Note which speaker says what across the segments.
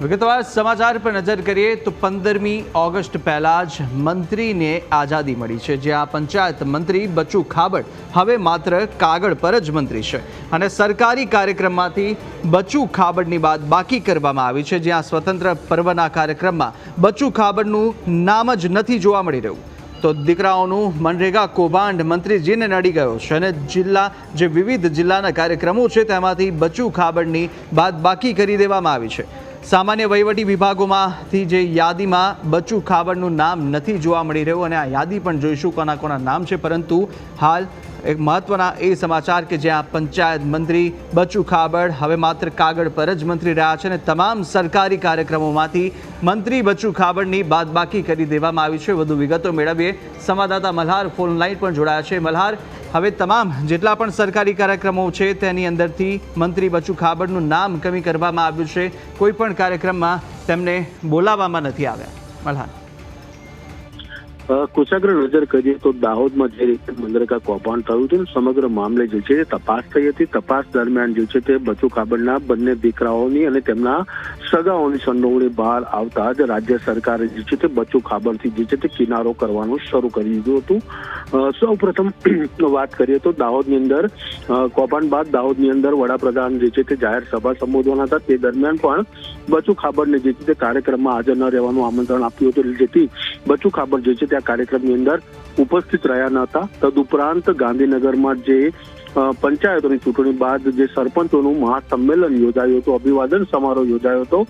Speaker 1: વિગતવાર સમાચાર પર નજર કરીએ તો પંદરમી ઓગસ્ટ પહેલા જ મંત્રીને આઝાદી મળી છે, જ્યાં પંચાયત મંત્રી બચુ ખાબડ હવે માત્ર કાગળ પર જ મંત્રી છે. અને સરકારી કાર્યક્રમમાંથી બચુ ખાબડની બાદ બાકી કરવામાં આવી છે, જ્યાં સ્વતંત્ર પર્વના કાર્યક્રમમાં બચુ ખાબડનું નામ જ નથી જોવા મળી રહ્યું. તો દીકરાઓનું મનરેગા કૌભાંડ મંત્રીજીને નડી ગયો છે અને જિલ્લા, જે વિવિધ જિલ્લાના કાર્યક્રમો છે, તેમાંથી બચુ ખાબડની બાદ બાકી કરી દેવામાં આવી છે. સામાન્ય વહીવટી વિભાગોમાંથી જે યાદીમાં બચુ ખાબડનું નામ નથી જોવા મળી રહ્યું અને આ યાદી પણ જોઈશું કોના કોના નામ છે, પરંતુ હાલ એક મહત્વના એ સમાચાર કે જ્યાં પંચાયત મંત્રી બચુ ખાબડ હવે માત્ર કાગળ પર જ મંત્રી રહ્યા છે અને તમામ સરકારી કાર્યક્રમોમાંથી મંત્રી બચુ ખાબડની બાદબાકી કરી દેવામાં આવી છે. વધુ વિગતો મેળવીએ. સંવાદદાતા મલ્હાર ફોન લાઈન પણ જોડાયા છે. મલ્હાર હવે તમામ જેટલા પણ સરકારી કાર્યક્રમો છે, તેની અંદરથી મંત્રી બચુ ખાબડનું નામ કમી કરવામાં આવ્યું છે. કોઈ પણ કાર્યક્રમમાં તેમને બોલાવવામાં નથી આવ્યા. મલ્હાર
Speaker 2: અ, કુશાગ્ર નજર કરીએ તો દાહોદમાં જે રીતે મંદરકા કૌભાંડ થયું હતું સમગ્ર મામલે જે છે તપાસ થઈ હતી. તપાસ દરમિયાન જે છે તે બચુ કાબડના બંને દીકરાઓની અને તેમના સગાઓની સંડોવણી બહાર આવતા જ રાજ્ય સરકારે જે છે તે બચુ ખાબડથી જે છે તે કિનારો કરવાનું શરૂ કરી દીધું હતું. સૌ પ્રથમ વાત કરીએ તો દાહોદની અંદર કૌભાંડ બાદ દાહોદની અંદર વડાપ્રધાન જે છે તે જાહેર સભા સંબોધવાના હતા. તે દરમિયાન પણ બચુ ખાબડને જે છે તે કાર્યક્રમમાં હાજર ન રહેવાનું આમંત્રણ આપ્યું હતું. જેથી બચુ ખાબડ જે છે તે આ કાર્યક્રમની અંદર ઉપસ્થિત રહ્યા ન હતા. તદુપરાંત ગાંધીનગરમાં જે પંચાયતોની ચૂંટણી બાદ જે સરપંચોનું મહાસંમેલન યોજાયું હતું, અભિવાદન સમારોહ યોજાયો હતો,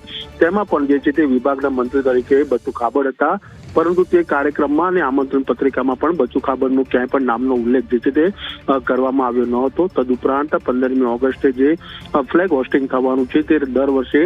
Speaker 2: તેમાં પણ જે છે તે વિભાગના મંત્રી તરીકે બચુ ખાબડ હતા. પરંતુ તે કાર્યક્રમમાં અને આમંત્રણ પત્રિકામાં પણ બચુ ખાબરનો ક્યાંય પણ નામનો ઉલ્લેખ જે છે તે કરવામાં આવ્યો ન હતો તદુપરાંત પંદરમી ઓગસ્ટે જે ફ્લેગ હોસ્ટિંગ થવાનું છે તે દર વર્ષે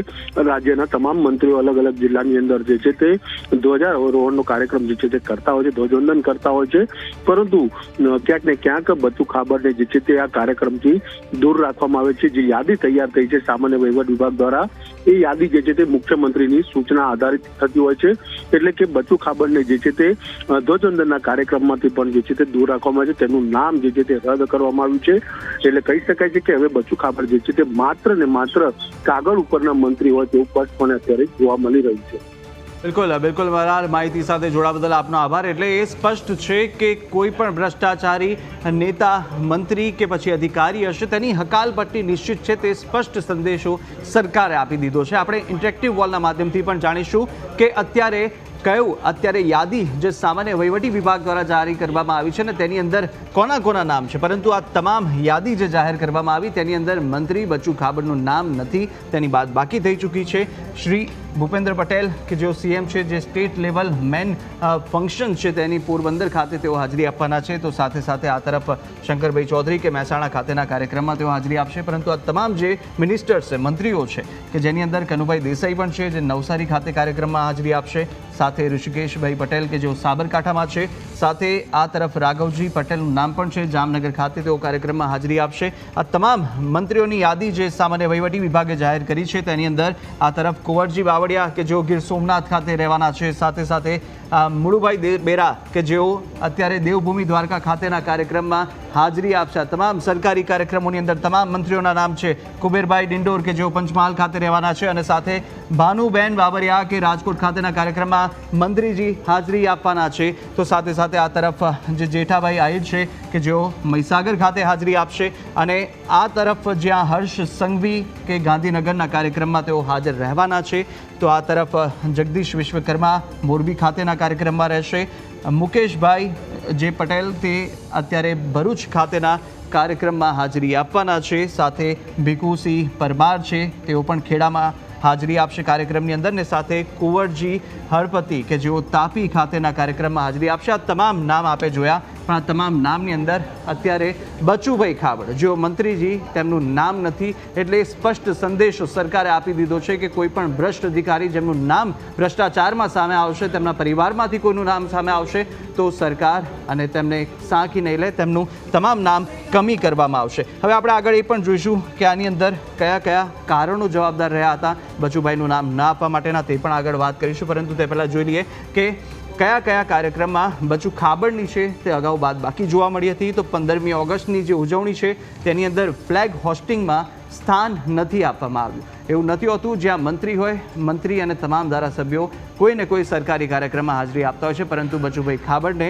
Speaker 2: રાજ્યના તમામ મંત્રીઓ અલગ અલગ જિલ્લાની અંદર જે છે તે ધ્વજારોહણનો કાર્યક્રમ જે છે તે કરતા હોય છે, ધ્વજવંદન કરતા હોય છે. પરંતુ ક્યાંક ને ક્યાંક બચુ ખાબરને જે છે તે આ કાર્યક્રમથી દૂર રાખવામાં આવે છે. જે યાદી તૈયાર થઈ છે સામાન્ય વહીવટ વિભાગ દ્વારા, એ યાદી જે છે તે મુખ્યમંત્રીની સૂચના આધારિત થતી હોય છે. એટલે કે બચુ ખાબડને જે છે તે ધ્વજવંદનના કાર્યક્રમમાંથી પણ જે છે તે દૂર રાખવામાં આવે છે. તેનું નામ જે છે તે રદ કરવામાં આવ્યું છે. એટલે કહી શકાય છે કે હવે બચુ ખાબડ જે છે તે માત્ર ને માત્ર કાગળ ઉપરના મંત્રી હોય તેવું સ્પષ્ટપણે અત્યારે જોવા મળી રહ્યું છે.
Speaker 1: બિલકુલ બિલકુલ મલ્હાર માહિતી સાથે જોડા બદલ આપનો આભાર. એટલે એ સ્પષ્ટ છે કે કોઈ પણ ભ્રષ્ટાચારી નેતા, મંત્રી કે પછી અધિકારી હશે, તેની હકાલપટ્ટી નિશ્ચિત છે તે સ્પષ્ટ સંદેશો સરકારે આપી દીધો છે. આપણે ઇન્ટરેક્ટિવ વોલના માધ્યમથી પણ જાણીશું કે અત્યારે કયું અત્યારે યાદી જે સામાન્ય વહીવટી વિભાગ દ્વારા જારી કરવામાં આવી છે ને તેની અંદર કોના કોના નામ છે? પરંતુ આ તમામ યાદી જે જાહેર કરવામાં આવી તેની અંદર મંત્રી બચુ ખાબડનું નામ નથી. તેની બાદ બાકી થઈ ચૂકી છે શ્રી ભૂપેન્દ્ર પટેલ, કે જેઓ સીએમ છે, જે સ્ટેટ લેવલ મેન ફંક્શન છે તેની પોરબંદર ખાતે તેઓ હાજરી આપવાના છે. તો સાથે સાથે આ તરફ શંકરભાઈ ચૌધરી કે મહેસાણા ખાતેના કાર્યક્રમમાં તેઓ હાજરી આપશે. પરંતુ આ તમામ જે મિનિસ્ટર્સ છે, મંત્રીઓ છે, કે જેની અંદર કનુભાઈ દેસાઈ પણ છે, જે નવસારી ખાતે કાર્યક્રમમાં હાજરી આપશે. સાથે ઋષિકેશભાઈ પટેલ, કે જેઓ સાબરકાંઠામાં છે. સાથે આ તરફ રાઘવજી પટેલનું નામ પણ છે. જામનગર ખાતે તેઓ કાર્યક્રમમાં હાજરી આપશે. આ તમામ મંત્રીઓની યાદી જે સામાન્ય વહીવટી વિભાગે જાહેર કરી છે, તેની અંદર આ તરફ કુંવરજી બાવળિયા કે જેઓ ગીર સોમનાથ ખાતે રહેવાના છે, સાથે સાથે મુળુભાઈ બેરા કે જેઓ અત્યારે દેવભૂમિ દ્વારકા ખાતેના કાર્યક્રમમાં હાજરી આપશે. તમામ સરકારી કાર્યક્રમોની અંદર તમામ મંત્રીઓના નામ છે. કુબેરભાઈ ડિંડોર કે જેઓ પંચમહાલ ખાતે રહેવાના છે અને સાથે ભાનુબેન બાબરિયા કે રાજકોટ ખાતેના કાર્યક્રમમાં મંત્રીજી હાજરી આપવાના છે. તો સાથે સાથે આ તરફ જે જેઠાભાઈ આહિર છે કે જેઓ મહીસાગર ખાતે હાજરી આપશે અને આ તરફ જ્યાં હર્ષ સંઘવી કે ગાંધીનગરના કાર્યક્રમમાં તેઓ હાજર રહેવાના છે. તો આ તરફ જગદીશ વિશ્વકર્મા મોરબી ખાતેના કાર્યક્રમમાં રહેશે. મુકેશભાઈ જે પટેલ તે અત્યારે ભરૂચ ખાતેના કાર્યક્રમમાં હાજરી આપવાના છે. સાથે ભીખુસિંહ પરમાર છે. તેઓ પણ ખેડામાં હાજરી આપશે કાર્યક્રમની અંદર ને સાથે કુંવરજી હળપતિ કે જેઓ તાપી ખાતેના કાર્યક્રમમાં હાજરી આપશે. આ તમામ નામ આપે જોયા પણ આ તમામ નામની અંદર અત્યારે બચુભાઈ ખાબડ. જેઓ મંત્રીજી તેમનું નામ નથી, એટલે સ્પષ્ટ સંદેશો સરકારે આપી દીધો છે કે કોઈ પણ ભ્રષ્ટ અધિકારી જેમનું નામ ભ્રષ્ટાચારમાં સામે આવશે, તેમના પરિવારમાંથી કોઈનું નામ સામે આવશે, તો સરકાર અને તેમને સાંકી નહીં લે, તેમનું તમામ નામ કમી કરવામાં આવશે. હવે આપણે આગળ એ પણ જોઈશું કે આની અંદર કયા કયા કારણો જવાબદાર રહ્યા હતા બચુભાઈનું નામ ના આપવા માટેના, તે પણ આગળ વાત કરીશું. પરંતુ તે પહેલાં જોઈ લઈએ કે કયા કયા કાર્યક્રમમાં બચુ ખાબડની છે તે અગાઉ બાદ બાકી જોવા મળી હતી. તો પંદરમી ઓગસ્ટની જે ઉજવણી છે, તેની અંદર ફ્લેગ હોસ્ટિંગમાં સ્થાન નથી આપવામાં આવ્યું. એવું નથી હોતું જ્યાં મંત્રી હોય, મંત્રી અને તમામ ધારાસભ્યો કોઈ ને કોઈ સરકારી કાર્યક્રમમાં હાજરી આપતા હોય છે. પરંતુ બચુભાઈ ખાબડને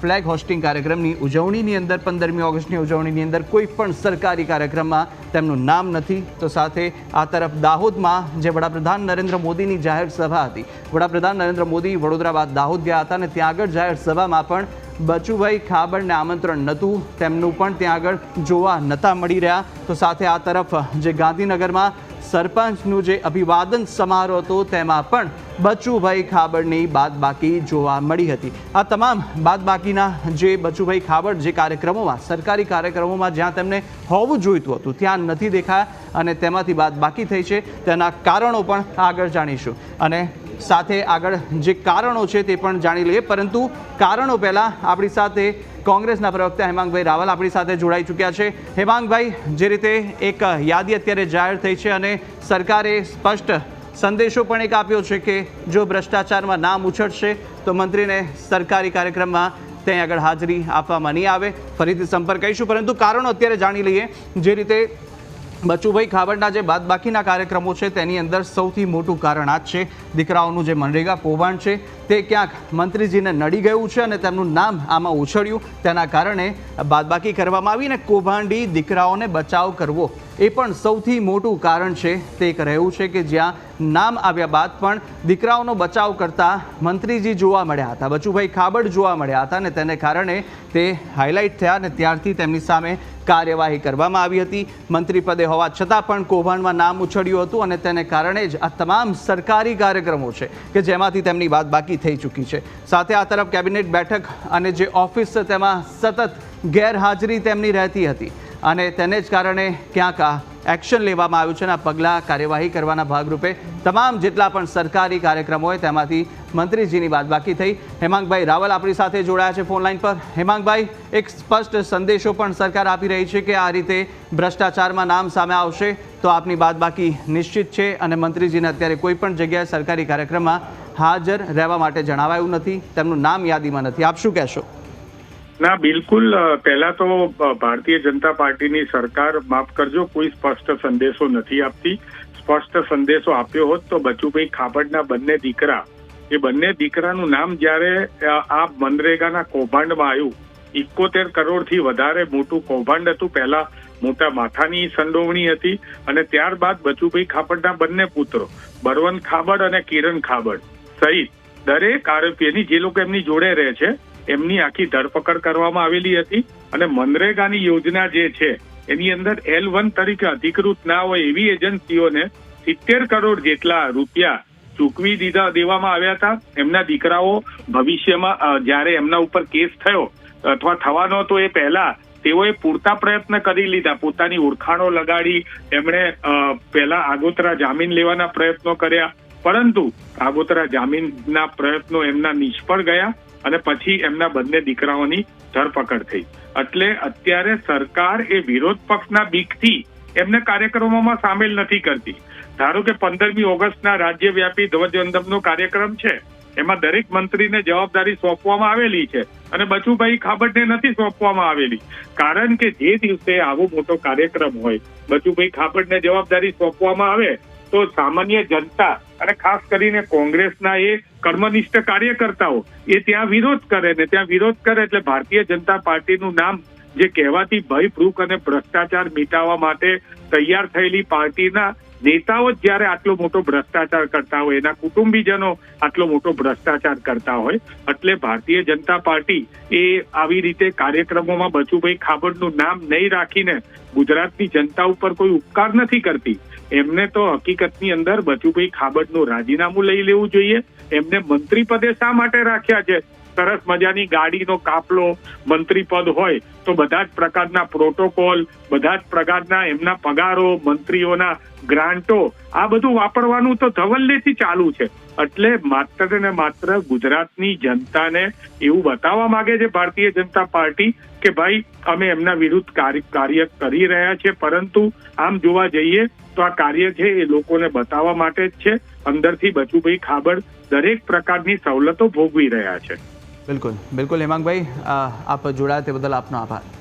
Speaker 1: ફ્લેગ હોસ્ટિંગ કાર્યક્રમની ઉજવણીની અંદર પંદરમી ઓગસ્ટની ઉજવણીની અંદર કોઈ પણ સરકારી કાર્યક્રમમાં તેમનું નામ નથી. તો સાથે આ તરફ દાહોદમાં જે વડાપ્રધાન નરેન્દ્ર મોદીની જાહેર સભા હતી, વડાપ્રધાન નરેન્દ્ર મોદી વડોદરા બાદ દાહોદ ગયા હતા અને ત્યાં આગળ જાહેર સભામાં પણ બચુભાઈ ખાબડને આમંત્રણ નહોતું, તેમનું પણ ત્યાં આગળ જોવા નહોતા મળી રહ્યા. તો સાથે આ તરફ જે ગાંધીનગરમાં સરપંચનું જે અભિવાદન સમારોહ હતો, તેમાં પણ બચુભાઈ ખાબડની બાદબાકી જોવા મળી હતી. આ તમામ બાદબાકીના જે બચુભાઈ ખાબડ જે કાર્યક્રમોમાં, સરકારી કાર્યક્રમોમાં જ્યાં તેમને હોવું જોઈતું હતું, ત્યાં નથી દેખાયા અને તેમાંથી બાદબાકી થઈ છે. તેના કારણો પણ આગળ જાણીશું. અને સાથે આગળ જે કારણો છે તે પણ જાણી લઈએ. પરંતુ કારણો પહેલાં આપણી સાથે કોંગ્રેસના પ્રવક્તા હેમાંગભાઈ રાવલ આપણી સાથે જોડાઈ ચૂક્યા છે. હેમાંગભાઈ, જે રીતે એક યાદી અત્યારે જાહેર થઈ છે અને સરકારે સ્પષ્ટ સંદેશો પણ એક આપ્યો છે કે જો ભ્રષ્ટાચારમાં નામ ઉછળશે, તો મંત્રીને સરકારી કાર્યક્રમમાં ત્યાં આગળ હાજરી આપવામાં નહીં આવે. ફરીથી સંપર્ક કરીશું. પરંતુ કારણો અત્યારે જાણી લઈએ. જે રીતે બચુભાઈ ખાબડના જે બાદબાકીના કાર્યક્રમો છે, તેની અંદર સૌથી મોટું કારણ આ છે. દીકરાઓનું જે મનરેગા કૌભાંડ છે, તે ક્યાંક મંત્રીજીને નડી ગયું છે અને તેમનું નામ આમાં ઉછળ્યું. તેના કારણે બાદબાકી કરવામાં આવી અને કૌભાંડી દીકરાઓને બચાવ કરવો એ પણ સૌથી મોટું કારણ છે. તે એક રહ્યું છે કે જ્યાં નામ આવ્યા બાદ પણ દીકરાઓનો બચાવ કરતા મંત્રીજી જોવા મળ્યા હતા. બચુભાઈ ખાબડ જોવા મળ્યા હતા અને તેને કારણે તે હાઇલાઇટ થયા અને ત્યારથી તેમની સામે કાર્યવાહી કરવામાં આવી હતી. મંત્રીપદે હોવા છતાં પણ કૌભાંડમાં નામ ઉછળ્યું હતું અને તેને કારણે જ આ તમામ સરકારી કાર્યક્રમો છે કે જેમાંથી તેમની વાત બાકી થઈ ચૂકી છે. સાથે આ તરફ કેબિનેટ બેઠક અને જે ઓફિસ છે તેમાં સતત ગેરહાજરી તેમની રહેતી હતી. અને તેને જ કારણે ક્યાંક આ એક્શન લેવામાં આવ્યું છે અને આ પગલાં કાર્યવાહી કરવાના ભાગરૂપે તમામ જેટલા પણ સરકારી કાર્યક્રમો હોય તેમાંથી મંત્રીજીની બાદબાકી થઈ. હેમાંગભાઈ રાવલ આપણી સાથે જોડાયા છે ફોન લાઈન પર. હેમાંગભાઈ, એક સ્પષ્ટ સંદેશો પણ સરકાર આપી રહી છે કે આ રીતે ભ્રષ્ટાચારમાં નામ સામે આવશે તો આપની બાદબાકી નિશ્ચિત છે અને મંત્રીજીને અત્યારે કોઈ પણ જગ્યાએ સરકારી કાર્યક્રમમાં હાજર રહેવા માટે જણાવાયું નથી. તેમનું નામ યાદીમાં નથી. આપ શું કહેશો?
Speaker 3: ના, બિલકુલ પહેલા તો ભારતીય જનતા પાર્ટીની સરકાર, માફ કરજો, કોઈ સ્પષ્ટ સંદેશો નથી આપતી. સ્પષ્ટ સંદેશો આપ્યો હોત તો બચુભાઈ ખાબડના બંને દીકરા, એ બંને દીકરાનું નામ જ્યારે આ મનરેગાના કૌભાંડમાં આવ્યું ઇકોતેર કરોડથી વધારે મોટું કૌભાંડ હતું. પહેલા મોટા માથાની સંડોવણી હતી અને ત્યારબાદ બચુભાઈ ખાબડના બંને પુત્રો બરવન ખાબડ અને કિરણ ખાબડ સહિત દરેક આરોપીઓની, જે લોકો એમની જોડે રહે છે એમની આખી ધરપકડ કરવામાં આવેલી હતી અને મનરેગાની યોજના જે છે, એની અંદર એલ વન તરીકે અધિકૃત ના હોય એવી એજન્સીઓને સિત્તેર કરોડ જેટલા રૂપિયા ચૂકવી દીધા દેવામાં આવ્યા હતા. એમના દીકરાઓ ભવિષ્યમાં જ્યારે એમના ઉપર કેસ થયો અથવા થવાનો હતો એ પહેલા તેઓએ પૂરતા પ્રયત્ન કરી લીધા. પોતાની ઓળખાણો લગાડી એમણે પહેલા આગોતરા જામીન લેવાના પ્રયત્નો કર્યા. પરંતુ આગોતરા જામીનના પ્રયત્નો એમના નિષ્ફળ ગયા અને પછી એમના બંને દીકરાઓની ધરપકડ થઈ. એટલે અત્યારે સરકાર એ વિરોધ પક્ષના બીકથી એમને કાર્યક્રમોમાં સામેલ નથી કરતી. ધારો કે પંદરમી ઓગસ્ટના રાજ્યવ્યાપી ધ્વજવંદનનો કાર્યક્રમ છે, એમાં દરેક મંત્રીને જવાબદારી સોંપવામાં આવેલી છે અને બચુભાઈ ખાબડને નથી સોંપવામાં આવેલી. કારણ કે જે દિવસે આવો મોટો કાર્યક્રમ હોય, બચુભાઈ ખાબડને જવાબદારી સોંપવામાં આવે તો સામાન્ય જનતા અને ખાસ કરીને કોંગ્રેસના એ કર્મનિષ્ઠ કાર્યકર્તાઓ એ ત્યાં વિરોધ કરે ને ત્યાં વિરોધ કરે એટલે ભારતીય જનતા પાર્ટીનું નામ જે કહેવાતી ભયભૂખ અને ભ્રષ્ટાચાર મિટાવવા માટે તૈયાર થયેલી પાર્ટીના નેતાઓ જ જ્યારે આટલો મોટો ભ્રષ્ટાચાર કરતા હોય, એના કુટુંબીજનો આટલો મોટો ભ્રષ્ટાચાર કરતા હોય, એટલે ભારતીય જનતા પાર્ટી એ આવી રીતે કાર્યક્રમોમાં બચુભાઈ ખાબડનું નામ નહીં રાખીને ગુજરાતની જનતા ઉપર કોઈ ઉપકાર નથી કરતી. એમને તો હકીકતની અંદર બચુભાઈ ખાબડનું રાજીનામું લઈ લેવું જોઈએ. એમને મંત્રી પદે શા માટે રાખ્યા છે? સરસ મજાની ગાડીનો કાફલો મંત્રી પદ હોય તો બધા જ પ્રકારના પ્રોટોકોલ, બધા જ પ્રકારના એમના પગારો, મંત્રીઓના ગ્રાન્ટો, આ બધું વાપરવાનું તો ધવલ્લેથી ચાલુ છે. એટલે માત્ર ને માત્ર ગુજરાતની જનતાને એવું બતાવવા માંગે છે ભારતીય જનતા પાર્ટી કે ભાઈ અમે એમના વિરુદ્ધ કાર્ય કરી રહ્યા છે, પરંતુ આમ જોવા જઈએ તો આ કાર્ય છે એ લોકોને બતાવવા માટે જ છે. અંદરથી બચુભાઈ ખાબર દરેક પ્રકારની સવલતો ભોગવી રહ્યા છે.
Speaker 1: બિલકુલ. બિલકુલ, હેમાંગભાઈ આપ જોડાયા તે બદલ આપનો આભાર.